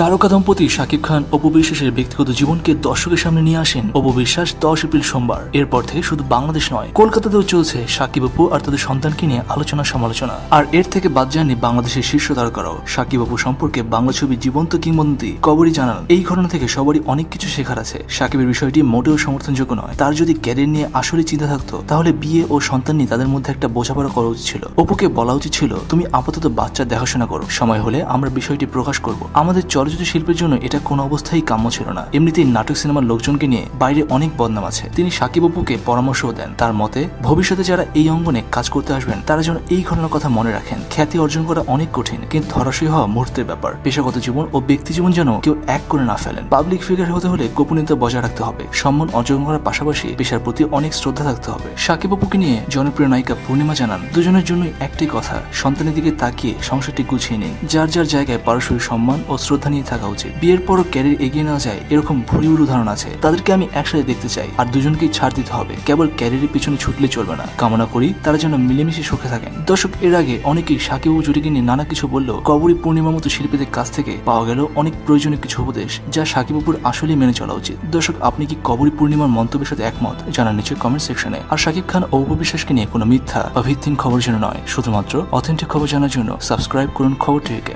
তারকা দম্পতি শাকিব খান অপু বিশ্বাসের ব্যক্তিগত জীবনকে দর্শকের সামনে নিয়ে আসেন অপু বিশ্বাস দশ এপ্রিল সোমবার। এরপর থেকে শুধু বাংলাদেশ নয়, কলকাতাতেও চলছে সাকিব অপু আর তাদের সন্তানকে নিয়ে আলোচনা সমালোচনা। আর এর থেকে বাদ যাননি বাংলাদেশের শীর্ষ তারকারাও। সাকিব অপু সম্পর্কে বাংলা ছবি জীবন্ত কিংবদন্তি কবরই জানান, এই ঘটনা থেকে সবারই অনেক কিছু শেখার আছে। সাকিবের বিষয়টি মোটেও সমর্থনযোগ্য নয়। তার যদি ক্যারিয়ার নিয়ে আসলে চিন্তা থাকতো, তাহলে বিয়ে ও সন্তান নিয়ে তাদের মধ্যে একটা বোঝাপড়া করা উচিত ছিল। অপুকে বলা উচিত ছিল, তুমি আপাতত বাচ্চার দেখাশোনা করো। সময় হলে আমরা বিষয়টি প্রকাশ করব। আমাদের চলচ্চিত্র শিল্পের জন্য এটা কোনো অবস্থায় কাম্য ছিল না। এমনিতেই নাটক সিনেমার লোকজনকে নিয়ে বাইরে অনেক বদনাম আছে। তিনি সাকিব অপুকে পরামর্শও দেন। তার মতে, ভবিষ্যতে যারা এই অঙ্গনে কাজ করতে আসবেন, তারা যেন এই ঘটনার কথা মনে রাখেন। খ্যাতি অর্জন করা অনেক কঠিন, কিন্তু ধরাশয়ী হওয়া মুহূর্তের ব্যাপার। পেশাগত জীবন ও ব্যক্তি জীবন যেন কেউ এক করে না ফেলেন। পাবলিক ফিগার হতে হলে গোপনীয়তা বজায় রাখতে হবে। সম্মান অর্জন করার পাশাপাশি পেশার প্রতি অনেক শ্রদ্ধা থাকতে হবে। সাকিব অপুকে নিয়ে জনপ্রিয় নায়িকা পূর্ণিমা জানান, দুজনের জন্যই একটি কথা, সন্তানের দিকে তাকিয়ে সংসারটি গুছিয়ে নিন। যার যার জায়গায় পারস্পরিক সম্মান ও শ্রদ্ধা নিয়ে থাকা উচিত। বিয়ের পরও ক্যারিয়ার এগিয়ে না যায় এরকম ভুরি ভুরি উদাহরণ আছে। তাদেরকে আমি একসাথে দেখতে চাই। আর দুজনকেই ছাড় দিতে হবে। কেবল ক্যারিয়ারের পিছনে ছুটলে চলবে না। কামনা করি তারা যেন মিলেমিশে সুখে থাকেন। দর্শক, এর আগে অনেকেই সাকিব ও জুটিকে নিয়ে নানা কিছু বলল কবরী পূর্ণিমার মতো শিল্পীদের কাছ থেকে পাওয়া গেল অনেক প্রয়োজনীয় কিছু উপদেশ যা সাকিব অপুর আসলেই মেনে চলা উচিত। দর্শক, আপনি কি কবরী পূর্ণিমার মন্তব্যের সাথে একমত? জানান নিচে কমেন্ট সেকশনে আর সাকিব খান ও উপবিশ্বাসকে নিয়ে কোনো মিথ্যা বা ভিত্তিহীন খবর যেন নয়। শুধুমাত্র অথেন্টিক খবর জানার জন্য সাবস্ক্রাইব করুন খবর টিভিকে